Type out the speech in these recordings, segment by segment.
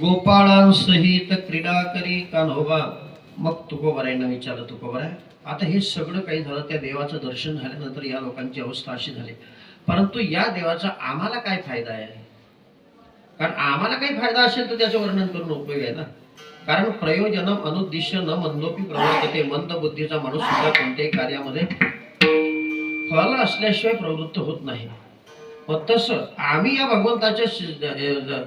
गोपाळांसहित क्रीडा करी कान्होबा. मग तुकोबारायांना विचारलं तुकोबारा आता हे सगळं काही झालं त्या देवाचं दर्शन झाल्यानंतर या लोकांची अवस्था अशी झाली. परंतु या देवाचा आम्हाला काय फायदा आहे? कारण आम्हाला काही फायदा असेल तर त्याचं वर्णन करून उपयोग आहे ना? कारण प्रयोजन अनुद्दिश्य न मंदोपी प्रवर्तते मंद बुद्धीचा माणूस सुद्धा कोणत्याही कार्यामध्ये फल असल्याशिवाय प्रवृत्त होत नाही. मग तसं आम्ही या भगवंताच्या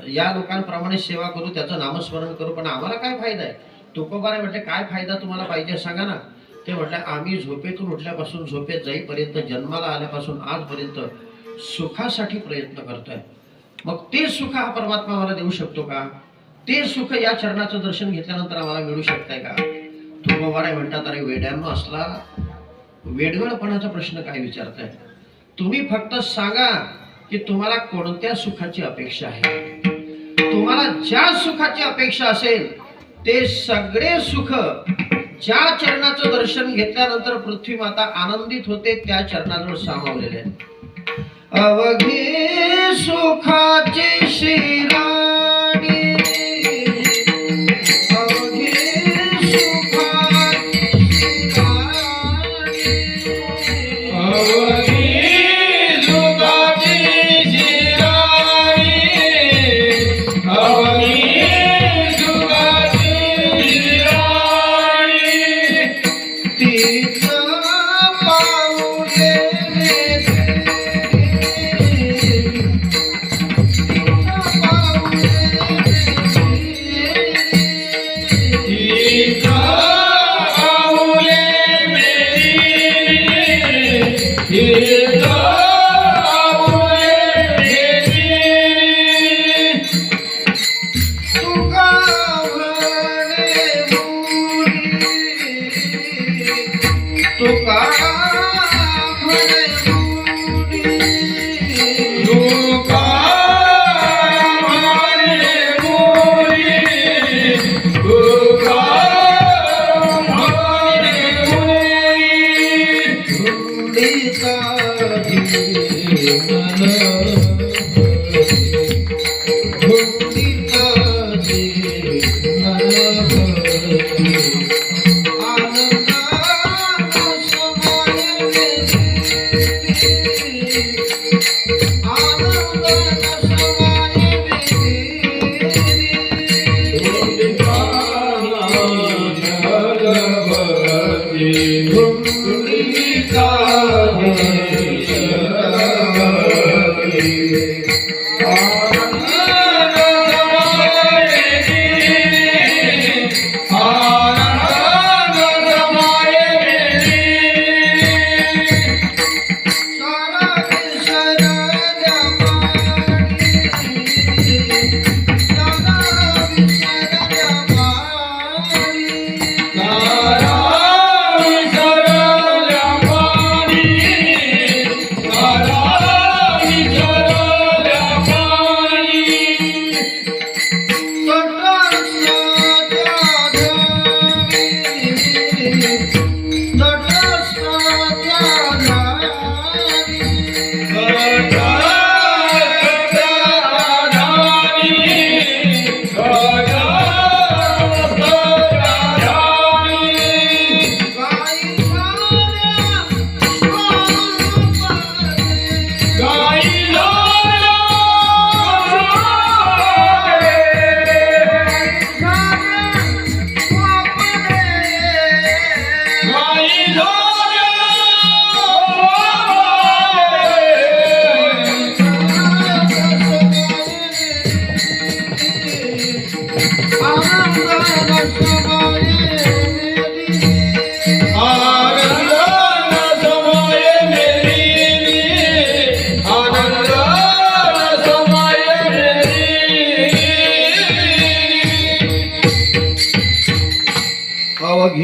या लोकांप्रमाणे सेवा करू त्याचं नामस्मरण करू पण आम्हाला काय फायदा आहे? तुकोबारे म्हटले काय फायदा तुम्हाला पाहिजे सांगा ना. ते म्हटलं आम्ही झोपेतून उठल्यापासून झोपेत जाईपर्यंत जन्माला आल्यापासून आजपर्यंत सुखासाठी प्रयत्न करतोय. मग ते सुख हा परमात्मा मला देऊ शकतो का? ते सुख या चरणाचं दर्शन घेतल्यानंतर आम्हाला मिळू शकतंय का? तुकोबाराय म्हणतात अरे वेड्यांना असला वेडगळपणाचा प्रश्न काय विचारताय? तुम्ही फक्त सांगा की तुम्हाला कोणत्या सुखाची अपेक्षा आहे? तुम्हाला ज्या सुखाची अपेक्षा असेल ते सगळे सुख ज्या चरणाचं दर्शन घेतल्यानंतर पृथ्वी माता आनंदित होते त्या चरणाजवळ सामावलेले अवघे सुखाचे शिर तुका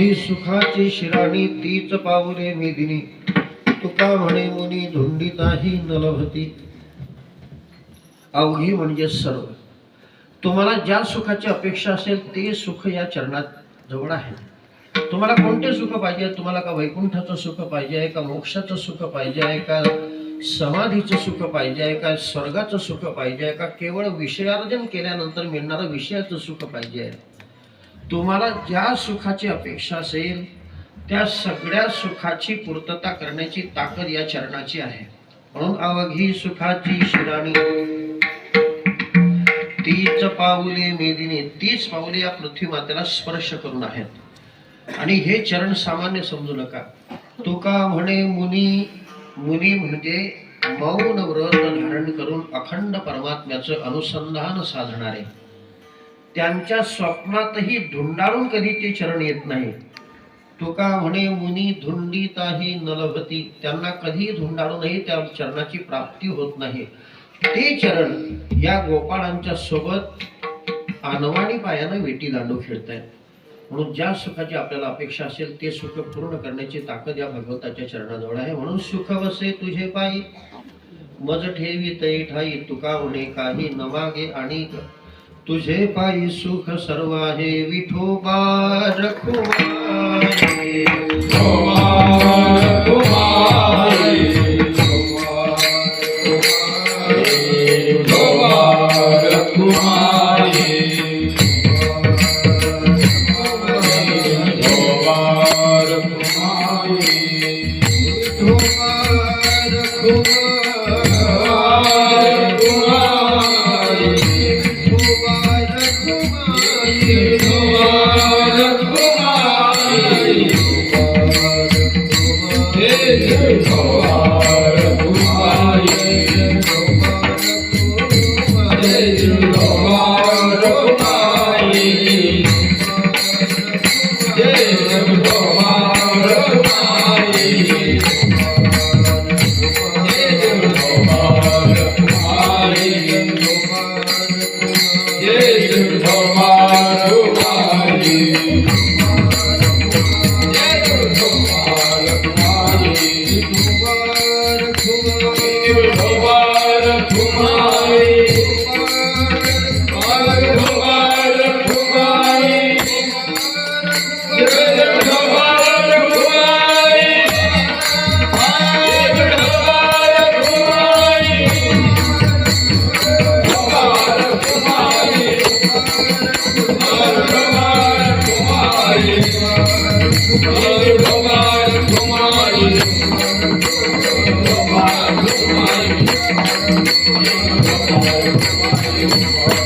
ही सुखाची शिराणी तीच पाऊले मेदिनी. तुका म्हणे मुनी धुंडीताही नलभती. अवघी म्हणजे सर्व. तुम्हाला ज्या सुखाची अपेक्षा असेल ते सुख या चरणात जवळ आहे. तुम्हाला कोणते सुख पाहिजे? तुम्हाला का वैकुंठाचं सुख पाहिजे? आहे का मोक्षाचं सुख पाहिजे? आहे का समाधीचं सुख पाहिजे? आहे का स्वर्गाचं सुख पाहिजे? आहे का केवळ विषयार्जन केल्यानंतर मिळणारं विषयाचं सुख पाहिजे? आहे तुम्हाला ज्या सुखाची अपेक्षा असेल त्या सगळ्या सुखाची पूर्तता करण्याची ताकद या चरणाची आहे. म्हणून अवघी सुखाची शिराणी. तीच पाऊले मेदिनी तीच पाऊले या पृथ्वी मातेला स्पर्श करून आहेत. आणि हे चरण सामान्य समजू नका. तुका म्हणे मुनी मुनी म्हणजे मौन व्रत धारण करून अखंड परमात्म्याचं अनुसंधान साधणारे. त्यांच्या स्वप्नातही धुंडाळून कधी ते चरण येत नाही. तुका म्हणे मुनी धुंडीताही नलभती. त्यांना कधी धुंडाळूनही त्या चरणाची प्राप्ती होत नाही. ते चरण या गोपाळांच्या सोबत अनवाणी पायानं वेटी दांडू खेळतायत. म्हणून ज्या सुखाची आपल्याला अपेक्षा असेल ते सुख पूर्ण करण्याची ताकद या भगवंताच्या चरणाजवळ आहे. म्हणून सुख वसे तुझे पायी. मज ठेवी तई ठाई तुका म्हणे काही नमागे आणि तुझे पायी सुख सर्व आहे विठोबा रखुमाई. विठोबा रखुमाई. विठोबा रखुमाई. बिभ्रद्वेणुं जठरपटयोः शृङ्गवेत्रे च कक्षे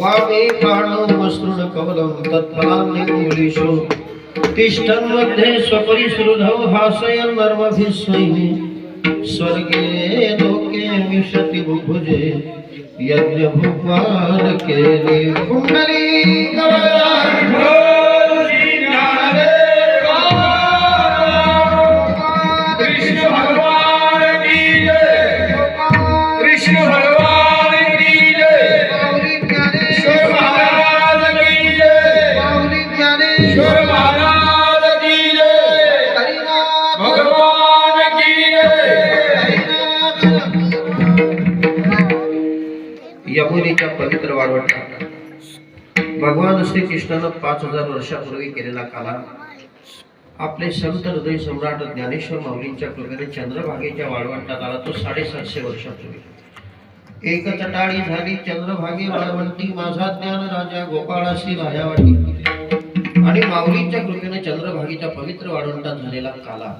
वामे बाणं वसृणकमलं तत्फलां निगूलिषु तिष्ठन् मध्ये स्वपरिसृधौ हासयन् नर्मभिः स्वर्गे लोके विशति बुभुजे यज्ञभुवानकेले कुण्डली कमलाढ्यो पवित्र वाळवंटात भगवान श्रीकृष्णानं पाच हजार वर्षापूर्वी केलेला काला आपले संत हृदय सम्राट ज्ञानेश्वर माऊलींच्या कृपेने चंद्रभागेच्या वाळवंटात आला तो साडेसातशे वर्षापूर्वी. एक तटाळी झाली चंद्रभागे वाळवंटी माझा ज्ञान राजा गोपाळाशी राजावाटी. आणि माऊलींच्या कृपेने चंद्रभागेच्या पवित्र वाळवंटात झालेला काला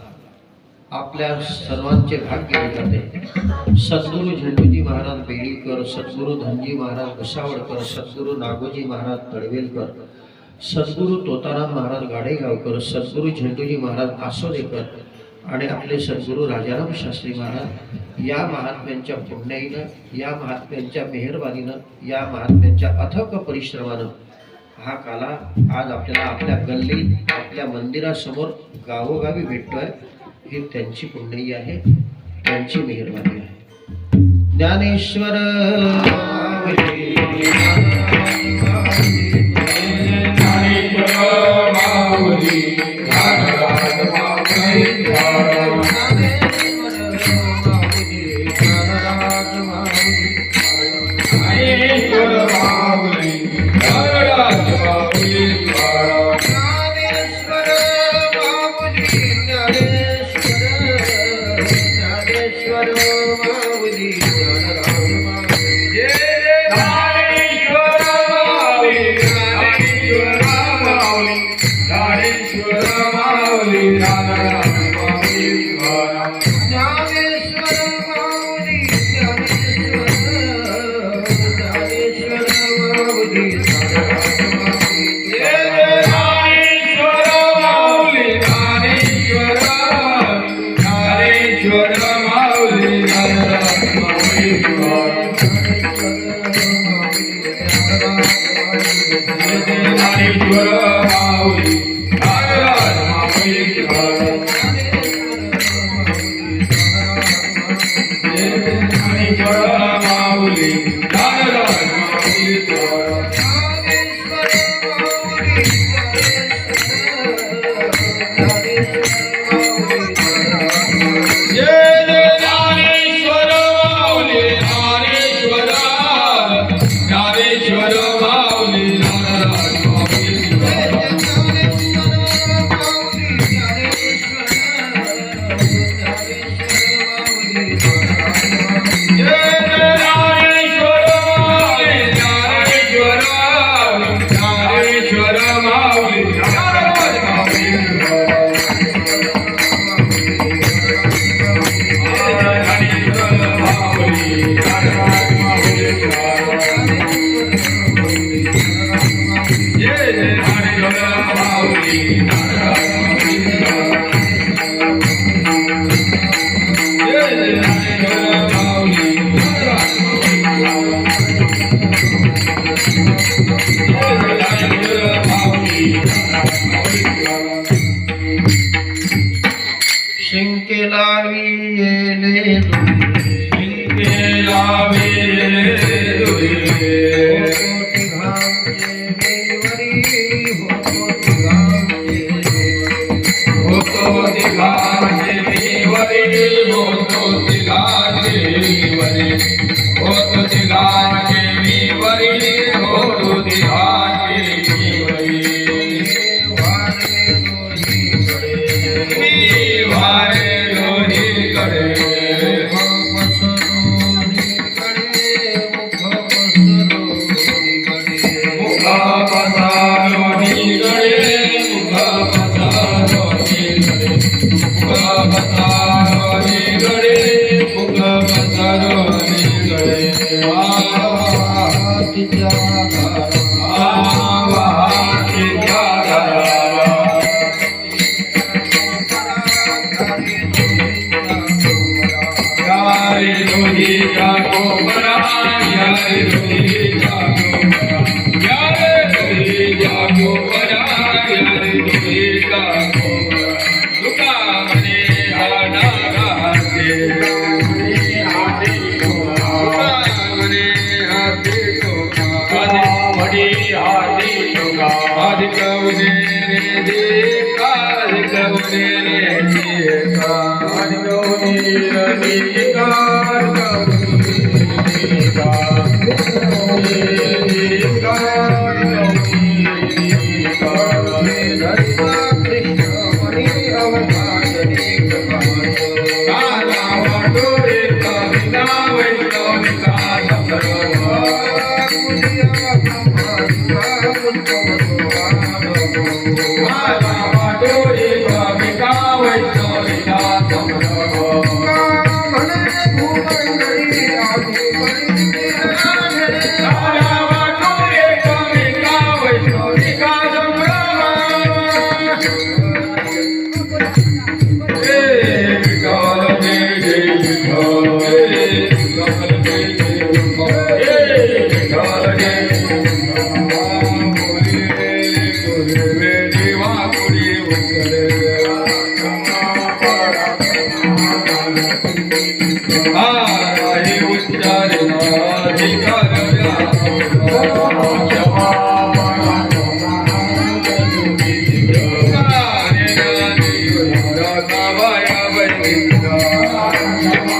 आपल्या सर्वांचे भाग्य जाते सद्गुरू झेंडूजी महाराज बेडीकर सद्गुरू धनजी महाराज भुसावळकर सद्गुरू नागोजी महाराज तळवेलकर सद्गुरू तोताराम महाराज गाडेगावकर सद्गुरू झेंडूजी महाराज आसोदेकर आणि आपले सद्गुरू राजाराम शास्त्री महाराज या महात्म्यांच्या पुण्याईनं या महात्म्यांच्या मेहरबानीनं या महात्म्यांच्या अथक परिश्रमानं हा काला आज आपल्याला आपल्या गल्लीत आपल्या मंदिरासमोर गावोगावी भेटतोय. हे त्यांची पुण्याई आहे त्यांची मेहरबानी आहे. ज्ञानेश्वर ज्ञानेश्वर ભૂતો દિખાશે વરી બોલ Deva રે રે કાર્યો નિરનિકા Thank you.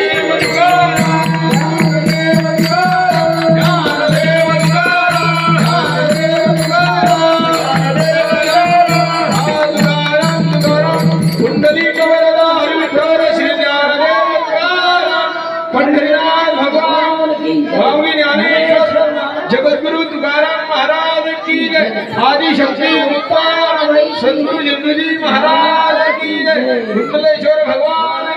शक्ती महाराज की जय. भगवान